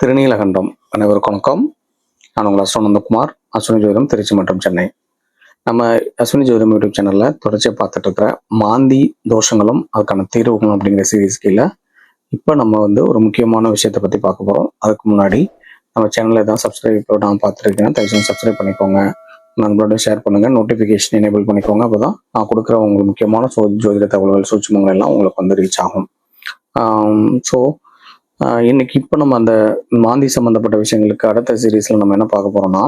திருநீலகண்டம் அனைவருக்கும் வணக்கம். நான் உங்கள் அஸ்வநந்தகுமார் அஸ்வினி ஜோதிடம் திருச்சி மற்றும் சென்னை. நம்ம அஸ்வினி ஜோதிடம் யூடியூப் சேனலில் தொடர்ச்சியாக பார்த்துட்டு இருக்கிற மாந்தி தோஷங்களும் அதுக்கான தீர்வுகளும் அப்படிங்கிற சீரீஸ் கீழே இப்போ நம்ம வந்து ஒரு முக்கியமான விஷயத்தை பற்றி பார்க்க போகிறோம் அதுக்கு முன்னாடி நம்ம சேனலில் எதாவது சப்ஸ்கிரைப் இப்போ நான் பார்த்துருக்கேன் தயவுசெய்து சப்ஸ்கிரைப் பண்ணிக்கோங்க. நண்பர்களோட ஷேர் பண்ணுங்கள் நோட்டிஃபிகேஷன் எனேபிள் பண்ணிக்கோங்க. அப்போ தான் நான் கொடுக்குற உங்களுக்கு முக்கியமான சோ ஜோதிட தகவல்கள் சூட்சமங்கள் எல்லாம் உங்களுக்கு வந்து ரீச் ஆகும். ஸோ இன்னைக்கு இப்போ நம்ம அந்த மாந்தி சம்மந்தப்பட்ட விஷயங்களுக்கு அடுத்த சீரீஸில் நம்ம என்ன பார்க்க போறோம்னா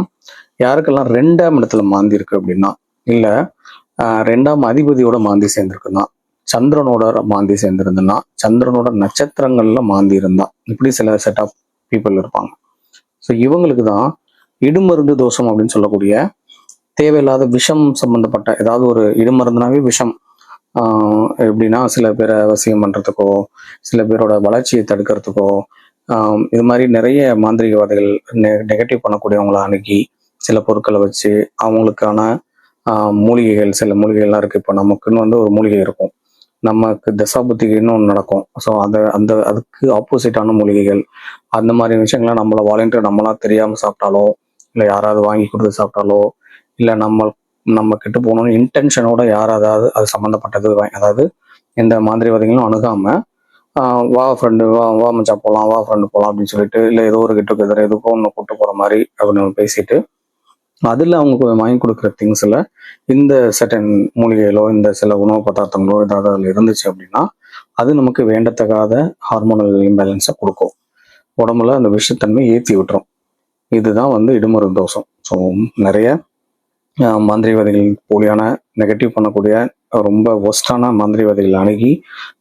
யாருக்கெல்லாம் ரெண்டாம் இடத்துல மாந்தி இருக்கு அப்படின்னா இல்லை ஆஹ் ரெண்டாம் அதிபதியோட மாந்தி சேர்ந்துருக்குன்னா சந்திரனோட மாந்தி சேர்ந்துருந்துன்னா சந்திரனோட நட்சத்திரங்கள்ல மாந்தி இருந்தா இப்படி சில செட் ஆஃப் பீப்புள் இருப்பாங்க. ஸோ இவங்களுக்கு தான் இடுமருந்து தோஷம் அப்படின்னு சொல்லக்கூடிய தேவையில்லாத விஷம் சம்பந்தப்பட்ட ஏதாவது ஒரு இடுமருந்துனாவே விஷம் எப்படின்னா சில பேரை வசியம் பண்ணுறதுக்கோ சில பேரோட வளர்ச்சியை தடுக்கிறதுக்கோ இது மாதிரி நிறைய மாந்திரிகவாதிகள் நெகட்டிவ் பண்ணக்கூடியவங்களை அணுகி சில பொருட்களை வச்சு அவங்களுக்கான மூலிகைகள் சில மூலிகைகள்லாம் இருக்குது இப்போ நமக்குன்னு வந்து ஒரு மூலிகை இருக்கும். நமக்கு தசாபுத்தின்னு ஒன்று நடக்கும். ஸோ அந்த அந்த அதுக்கு ஆப்போசிட்டான மூலிகைகள். அந்த மாதிரி விஷயங்கள்லாம் நம்மள வாலண்டியர் நம்மளா தெரியாமல் சாப்பிட்டாலோ இல்லை யாராவது வாங்கி கொடுத்து சாப்பிட்டாலோ இல்லை நம்ம நம்ம கிட்ட போகணும்னு இன்டென்ஷனோட யார் அதாவது அது சம்மந்தப்பட்டது அதாவது எந்த மாதிரிவாதிகளும் அணுகாம வா ஃப்ரெண்டு வா வா மச்சான் போகலாம் வா ஃப்ரெண்டு போகலாம் அப்படின்னு சொல்லிட்டு இல்லை ஏதோ ஒரு கெட்டு கெதர் எதுக்கோ ஒன்று கூட்டு போகிற மாதிரி அப்படின்னு பேசிட்டு அதில் அவங்க வாங்கி கொடுக்குற திங்ஸில் இந்த சட்டன் மூலிகைகளோ இந்த சில உணவு பதார்த்தங்களோ ஏதாவது அதில் இருந்துச்சு அப்படின்னா அது நமக்கு வேண்டத்தகாத ஹார்மோனல் இம்பேலன்ஸை கொடுக்கும். உடம்புல அந்த விஷத்தன்மை ஏற்றி விட்டுரும். இதுதான் வந்து இடுமரு தோஷம் ஸோ நிறைய ஆஹ், போலியான நெகட்டிவ் பண்ணக்கூடிய ரொம்ப ஒஸ்டான மாந்திரிகவாதிகள் அணுகி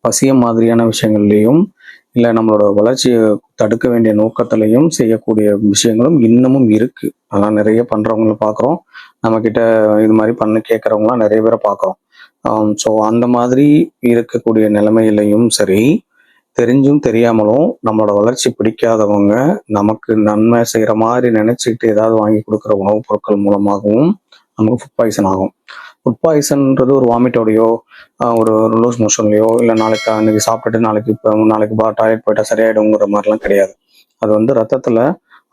பசிய மாதிரியான விஷயங்கள்லையும் இல்லை நம்மளோட வளர்ச்சியை தடுக்க வேண்டிய நோக்கத்திலையும் செய்யக்கூடிய விஷயங்களும் இன்னமும் இருக்குது அதெல்லாம் நிறைய பண்ணுறவங்கள பார்க்குறோம் நம்ம இது மாதிரி பண்ண கேட்குறவங்களாம் நிறைய பேரை பார்க்குறோம் ஸோ அந்த மாதிரி இருக்கக்கூடிய நிலைமையிலையும் சரி தெரிஞ்சும் தெரியாமலும் நம்மளோட வளர்ச்சி பிடிக்காதவங்க நமக்கு நன்மை செய்கிற மாதிரி நினச்சிக்கிட்டு ஏதாவது வாங்கி கொடுக்குற உணவுப் பொருட்கள் மூலமாகவும் நமக்கு ஃபுட் பாய்சன் ஆகும். ஃபுட் பாய்சன்ன்றது ஒரு வாமிட்டோடையோ ஒரு லூஸ் மோஷன்லையோ இல்லை நாளைக்கு அன்னைக்கு சாப்பிட்டுட்டு நாளைக்கு இப்போ நாளைக்கு பா டாய்லெட் போயிட்டா சரியாயிடுங்கிற மாதிரிலாம் கிடையாது. அது வந்து ரத்தத்தில்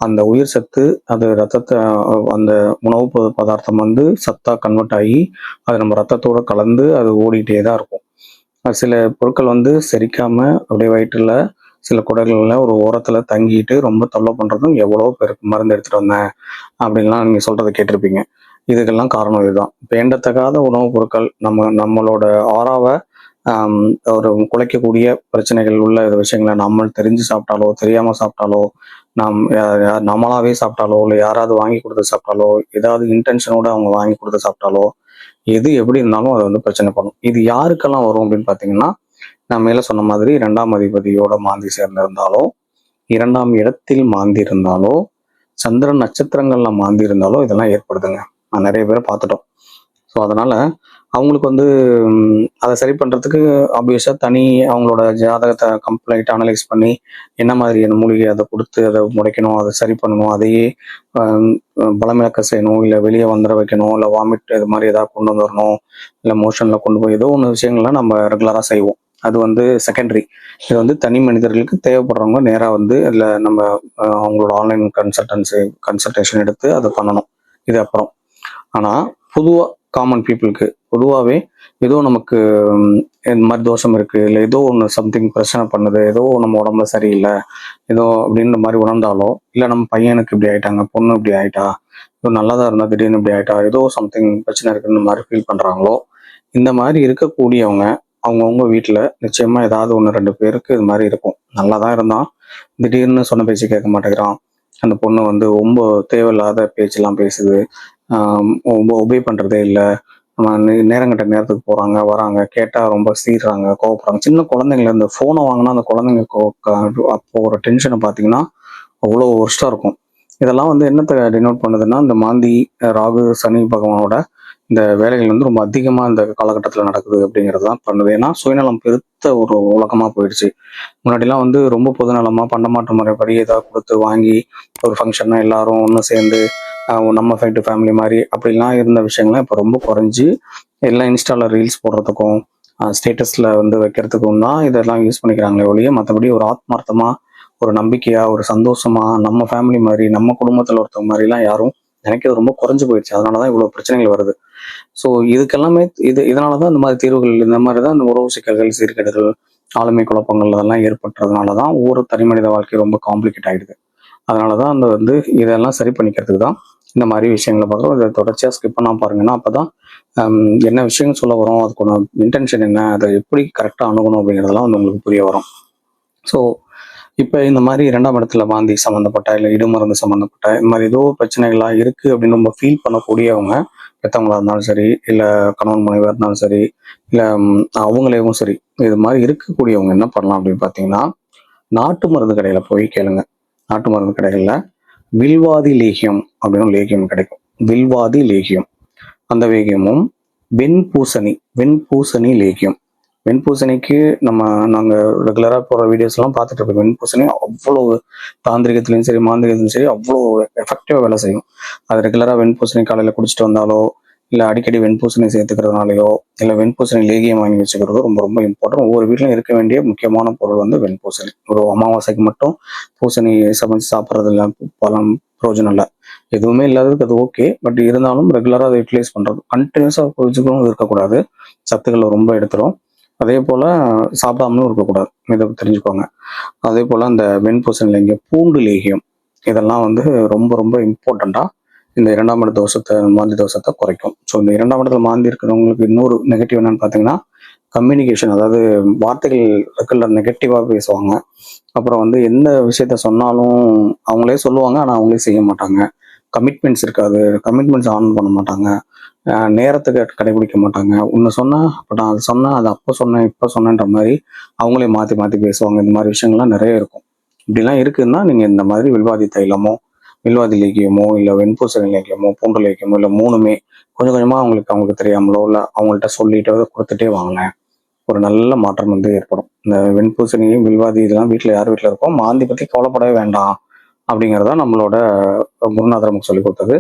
அந்த உயிர் சத்து அது ரத்தத்தை அந்த உணவு பதார்த்தம் வந்து சத்தாக கன்வெர்ட் ஆகி அது நம்ம ரத்தத்தோட கலந்து அது ஓடிக்கிட்டே தான் இருக்கும். அது சில பொருட்கள் வந்து செரிக்காமல் அப்படியே வயிற்றுல சில குடல்களில் ஒரு ஓரத்தில் தங்கிட்டு ரொம்ப தொல்லை பண்றதும் எவ்வளோ பேருக்கு மருந்து எடுத்துகிட்டு வந்தேன் அப்படின்லாம் நீங்கள் சொல்றதை கேட்டிருப்பீங்க. இதுக்கெல்லாம் காரணம் இதுதான். வேண்டத்தகாத உணவுப் பொருட்கள் நம்ம நம்மளோட ஆறாவை ஒரு குலைக்கக்கூடிய பிரச்சனைகள் உள்ள இது விஷயங்களை நம்ம தெரிஞ்சு சாப்பிட்டாலோ தெரியாம சாப்பிட்டாலோ நாம் நம்மளாவே சாப்பிட்டாலோ இல்லை யாராவது வாங்கி கொடுத்து சாப்பிட்டாலோ ஏதாவது இன்டென்ஷனோட அவங்க வாங்கி கொடுத்து சாப்பிட்டாலோ எது எப்படி இருந்தாலும் அது வந்து பிரச்சனை பண்ணும். இது யாருக்கெல்லாம் வரும் அப்படின்னு பார்த்தீங்கன்னா நான் மேலே சொன்ன மாதிரி இரண்டாம் அதிபதியோட மாந்தி சேர்ந்திருந்தாலோ இரண்டாம் இடத்தில் மாந்தி இருந்தாலோ சந்திரன் நட்சத்திரங்கள்ல மாந்தி இருந்தாலோ இதெல்லாம் ஏற்படுதுங்க. நிறைய பேரை பார்த்துட்டோம். ஸோ அதனால் அவங்களுக்கு வந்து அதை சரி பண்ணுறதுக்கு ஆப்வியஸாக தனி அவங்களோட ஜாதகத்தை கம்ப்ளைண்ட் அனலைஸ் பண்ணி என்ன மாதிரியான மூலிகை அதை கொடுத்து அதை முடைக்கணும் அதை சரி பண்ணணும் அதையே பலமிழக்க செய்யணும் இல்லை வெளியே வந்துட வைக்கணும் இல்லை வாமிட் இது மாதிரி எதாவது கொண்டு வந்துடணும் இல்லை மோஷனில் கொண்டு போய் ஏதோ ஒன்று விஷயங்கள்லாம் நம்ம ரெகுலராக செய்வோம். அது வந்து செகண்டரி இது வந்து தனி மனிதர்களுக்கு தேவைப்படுறவங்க நேராக வந்து இல்லை நம்ம அவங்களோட ஆன்லைன் கன்சல்டன்சி கன்சல்டேஷன் எடுத்து அதை பண்ணணும். இது அப்புறம். ஆனால் பொதுவாக காமன் பீப்புளுக்கு பொதுவாகவே ஏதோ நமக்கு இந்த மாதிரி தோஷம் இருக்குது இல்லை ஏதோ ஒன்று சம்திங் பிரச்சனை பண்ணுது ஏதோ நம்ம உடம்புல சரியில்லை ஏதோ அப்படின்ற மாதிரி உணர்ந்தாலோ இல்லை நம்ம பையனுக்கு இப்படி ஆயிட்டாங்க பொண்ணு இப்படி ஆயிட்டா ஏதோ நல்லா தான் திடீர்னு இப்படி ஆயிட்டா ஏதோ சம்திங் பிரச்சனை இருக்குன்னு மாதிரி ஃபீல் பண்ணுறாங்களோ இந்த மாதிரி இருக்கக்கூடியவங்க அவங்கவுங்க வீட்டில் நிச்சயமாக ஏதாவது ஒன்று ரெண்டு பேருக்கு இது மாதிரி இருக்கும். நல்லா தான் இருந்தான் திடீர்னு சொன்ன பேச்சு கேட்க மாட்டேங்கிறான் அந்த பொண்ணு வந்து ரொம்ப தேவையில்லாத பேச்செல்லாம் பேசுது. ரொம்ப ஒபே பண்றதே இல்லை. நம்ம நேரத்துக்கு போகிறாங்க வராங்க கேட்டால் ரொம்ப சீர்றாங்க கோவப்படுறாங்க. சின்ன குழந்தைங்கள இந்த ஃபோனை வாங்கினா அந்த குழந்தைங்க கோ- அப்போ ஒரு டென்ஷனை பார்த்தீங்கன்னா அவ்வளோ ஒர்ஸ்ட்டாக இருக்கும். இதெல்லாம் வந்து என்னத்தை டினோட் பண்ணுதுன்னா இந்த மாந்தி ராகு சனி பகவானோட இந்த வேலைகள் வந்து ரொம்ப அதிகமாக இந்த காலகட்டத்தில் நடக்குது அப்படிங்கிறது தான் பண்ணுது. ஏன்னா சுயநலம் பெருத்த ஒரு உலகமாக போயிடுச்சு. முன்னாடிலாம் வந்து ரொம்ப பொதுநலமாக பண்டமாற்று முறைப்படி ஏதாவது கொடுத்து வாங்கி ஒரு ஃபங்க்ஷன்னா எல்லாரும் ஒன்று சேர்ந்து நம்ம ஃபைட்டு ஃபேமிலி மாதிரி அப்படிலாம் இருந்த விஷயங்கள்லாம் இப்போ ரொம்ப குறைஞ்சி எல்லாம் இன்ஸ்டாவில் ரீல்ஸ் போடுறதுக்கும் ஸ்டேட்டஸில் வந்து வைக்கிறதுக்கும் தான் இதெல்லாம் யூஸ் பண்ணிக்கிறாங்களே ஒழிய மற்றபடி ஒரு ஆத்மார்த்தமாக ஒரு நம்பிக்கையாக ஒரு சந்தோஷமா நம்ம ஃபேமிலி மாதிரி நம்ம குடும்பத்தில் ஒருத்தவங்க மாதிரிலாம் யாரும் நினைக்கிறது ரொம்ப குறைஞ்சு போயிடுச்சு. அதனால தான் இவ்வளோ பிரச்சனைகள் வருது. ஸோ இதுக்கெல்லாமே இது இதனாலதான் இந்த மாதிரி தீர்வுகள் இந்த மாதிரி தான் இந்த உறவு சிக்கல்கள் சீர்கேடுகள் ஆளுமை குழப்பங்கள் அதெல்லாம் ஏற்பட்டுறதுனால தான் ஒவ்வொரு தனிமனித வாழ்க்கை ரொம்ப காம்ப்ளிகேட் ஆகிடுது அதனால தான் அந்த வந்து இதெல்லாம் சரி பண்ணிக்கிறதுக்கு தான் இந்த மாதிரி விஷயங்களை பார்க்குறோம். இதை தொடர்ச்சியாக ஸ்கிப் பண்ணால் பாருங்கன்னா அப்போ தான் என்ன விஷயங்கள் சொல்ல வரும் அதுக்கான இன்டென்ஷன் என்ன அதை எப்படி கரெக்டாக அணுகணும் அப்படிங்கிறதெல்லாம் வந்து உங்களுக்கு புரிய வரும். ஸோ இப்போ இந்த மாதிரி இரண்டாம் இடத்துல வாந்தி சம்மந்தப்பட்ட இல்லை இடுமருந்து சம்மந்தப்பட்ட இந்த மாதிரி ஏதோ பிரச்சனைகளாக இருக்குது அப்படின்னு நம்ம ஃபீல் பண்ணக்கூடியவங்க பெற்றவங்களாக இருந்தாலும் சரி இல்லை கணவன் மனைவியாக இருந்தாலும் சரி இல்லை அவங்களேவும் சரி இது மாதிரி இருக்கக்கூடியவங்க என்ன பண்ணலாம் அப்படின்னு பார்த்தீங்கன்னா நாட்டு மருந்து கடையில் போய் கேளுங்க. நாட்டு மருந்து கடைகளில் வில்வாதி லேகியம் அப்படின்னு லேகியம் கிடைக்கும். வில்வாதி லேகியம். அந்த லேகியமும் வெண்பூசணி வெண்பூசணி லேகியம். வெண்பூசணிக்கு நம்ம நாங்கள் ரெகுலராக போகிற வீடியோஸ்லாம் பார்த்துட்டு இருக்கோம். வெண்பூசணி அவ்வளோ தாந்திரிகத்துலேயும் சரி மாந்திரிகத்துலையும் சரி அவ்வளோ எஃபெக்டிவாக வேலை செய்யும். அது ரெகுலராக வெண்பூசணி காலையில் குடிச்சிட்டு வந்தாலோ இல்லை அடிக்கடி வெண்பூசணி சேர்த்துக்கிறதுனாலையோ இல்லை வெண்பூசணி லேகியம் வாங்கி வச்சுக்கிறதோ ரொம்ப ரொம்ப இம்பார்ட்டன்ட் ஒவ்வொரு வீட்டிலும் இருக்க வேண்டிய முக்கியமான பொருள் வந்து வெண்பூசணி. ஒரு அமாவாசைக்கு மட்டும் பூசணி சமைச்சு சாப்பிட்றது இல்லை பழம் பிரயோஜனம் இல்லை. எதுவுமே இல்லாததுக்கு அது ஓகே பட் இருந்தாலும் ரெகுலராக அதை யூட்டிலைஸ் பண்ணுறது கண்டினியூஸாக வச்சுக்கவும் இருக்கக்கூடாது. சத்துக்களை ரொம்ப எடுத்துரும். அதே போல் சாப்பிடாமலும் இருக்கக்கூடாது இதை தெரிஞ்சுக்கோங்க. அதே போல் அந்த வெண்பூசணி லேகியம் பூண்டு லேகியம் இதெல்லாம் வந்து ரொம்ப ரொம்ப இம்பார்ட்டண்ட்டாக இந்த இரண்டாம் இட தோஷத்தை மாந்தி தோஷத்தை குறைக்கும். ஸோ இந்த இரண்டாம் இடத்துல மாந்தி இருக்கிறவங்களுக்கு இன்னொரு நெகட்டிவ் என்னன்னு பார்த்தீங்கன்னா கம்யூனிகேஷன் அதாவது வார்த்தைகள் இருக்குல்ல நெகட்டிவாக பேசுவாங்க. அப்புறம் வந்து எந்த விஷயத்த சொன்னாலும் அவங்களே சொல்லுவாங்க ஆனால் அவங்களே செய்ய மாட்டாங்க. கமிட்மெண்ட்ஸ் இருக்காது. கமிட்மெண்ட்ஸ் ஆன் பண்ண மாட்டாங்க. நேரத்துக்கு கடைபிடிக்க மாட்டாங்க. ஒன்று சொன்னால் இப்போ நான் அது சொன்னால் அது அப்போ சொன்னேன் இப்போ சொன்னேன்ற மாதிரி அவங்களே மாற்றி மாற்றி பேசுவாங்க. இந்த மாதிரி விஷயங்கள்லாம் நிறைய இருக்கும். இப்படிலாம் இருக்குதுன்னா நீங்கள் இந்த மாதிரி வில்வாதி தைலமோ வில்வாதி லேக்கியமோ இல்லை வெண்பூசணி லேக்கியமோ பூண்டு லேக்கியமோ இல்லை மூணுமே கொஞ்சம் கொஞ்சமாக அவங்களுக்கு அவங்களுக்கு தெரியாமலோ இல்லை அவங்கள்ட்ட சொல்லிட்டோ கொடுத்துட்டே வாங்கினேன் ஒரு நல்ல மாற்றம் வந்து ஏற்படும். இந்த வெண்பூசணியும் வில்வாதி இதெல்லாம் வீட்டில் யார் வீட்டில் இருக்கோ மாந்தி பற்றி கவலைப்படவே வேண்டாம். அப்படிங்கிறத நம்மளோட குருநாதர் நமக்கு சொல்லி கொடுத்தது.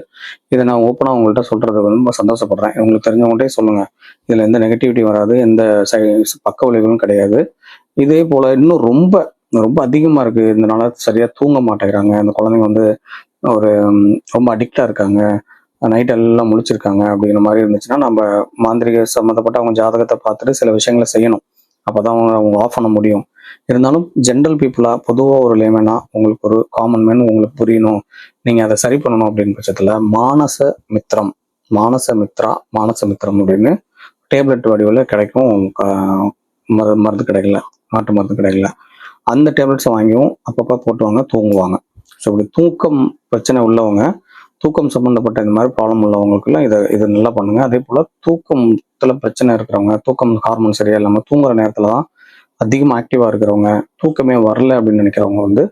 இதை நான் ஓப்பனாக உங்கள்கிட்ட சொல்கிறது வந்து ரொம்ப சந்தோஷப்படுறேன். உங்களுக்கு தெரிஞ்சவங்கள்ட்டே சொல்லுங்கள் இதில் எந்த நெகட்டிவிட்டி வராது எந்த சை பக்க விளைவுகளும் கிடையாது. இதே போல் இன்னும் ரொம்ப ரொம்ப அதிகமாக இருக்குது இதனால சரியாக தூங்க மாட்டேங்கிறாங்க. அந்த குழந்தைங்க வந்து ஒரு ரொம்ப அடிக்டாக இருக்காங்க. நைட் எல்லாம் முழிச்சிருக்காங்க அப்படிங்கிற மாதிரி இருந்துச்சுன்னா நம்ம மாந்திரிக சம்மந்தப்பட்ட அவங்க ஜாதகத்தை பார்த்துட்டு சில விஷயங்களை செய்யணும். அப்போ தான் அவங்க அவங்க ஆஃப் பண்ண முடியும். இருந்தாலும் ஜென்ரல் பீப்புளா பொதுவாக ஒரு லேமனா உங்களுக்கு ஒரு காமன் மேன் உங்களுக்கு புரியணும். நீங்க அதை சரி பண்ணணும் அப்படின்னு பட்சத்துல மானச மித்திரம் மானச மித்ரா மானச மித்திரம் அப்படின்னு டேப்லெட் வடிவில் கிடைக்கும். மரு மருந்து கிடைக்கல நாட்டு மருந்து கிடைக்கல அந்த டேப்லெட்ஸை வாங்கியும் அப்பப்போ போட்டுவாங்க தூங்குவாங்க. ஸோ இப்படி தூக்கம் பிரச்சனை உள்ளவங்க தூக்கம் சம்மந்தப்பட்ட இந்த மாதிரி ப்ராப்ளம் உள்ளவங்களுக்குலாம் இதை இது நல்லா பண்ணுங்க. அதே போல் தூக்கத்துல பிரச்சனை இருக்கிறவங்க தூக்கம் ஹார்மோன் சரியா இல்லாமல் தூங்குற நேரத்தில் தான் அதிகமாக ஆக்டிவாக இருக்கிறவங்க தூக்கமே வரல அப்படின்னு நினைக்கிறவங்க வந்து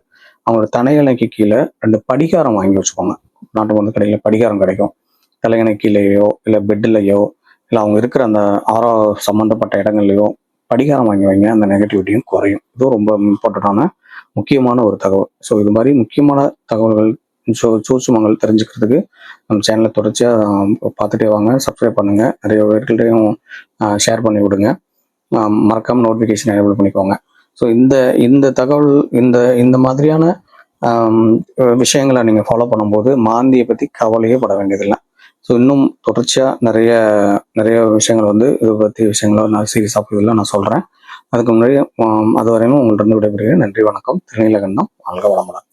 அவங்களோட தலையணைக்கு கீழே ரெண்டு படிகாரம் வாங்கி வச்சுக்கோங்க. நாட்டு மருந்து கடையில் படிகாரம் கிடைக்கும். தலையணை கீழேயோ இல்லை பெட்டிலையோ இல்லை அவங்க இருக்கிற அந்த ஆரோ சம்மந்தப்பட்ட இடங்கள்லையோ படிகாரம் வாங்கி வைங்க. அந்த நெகட்டிவிட்டியும் குறையும். இதுவும் ரொம்ப இம்பார்ட்டண்டான முக்கியமான ஒரு தகவல். ஸோ இது மாதிரி முக்கியமான தகவல்கள் சூ சூட்சுமங்கள் தெரிஞ்சுக்கிறதுக்கு நம்ம சேனலை தொடர்ச்சியாக பார்த்துட்டே வாங்க. சப்ஸ்கிரைப் பண்ணுங்க. நிறைய பேர்கிட்டையும் ஷேர் பண்ணி விடுங்க. மறக்காமல் மறக்காம நோட்டிஃபிகேஷன் எனேபிள் பண்ணிக்கோங்க. ஸோ இந்த இந்த தகவல் இந்த இந்த மாதிரியான விஷயங்களை நீங்கள் ஃபாலோ பண்ணும்போது மாந்தியை பற்றி கவலையே பட வேண்டியதில்லை. ஸோ இன்னும் தொடர்ச்சியாக நிறைய நிறைய விஷயங்கள் வந்து இதை பற்றி விஷயங்களை நான் சீரியஸாக போதில் நான் சொல்கிறேன் அதுக்கு முன்னாடி அது வரையும் உங்கள்கிட்ட இருந்து விடைபெறுகிறேன். நன்றி வணக்கம். திருநீலகண்டம். வாழ்க வளமுடன்.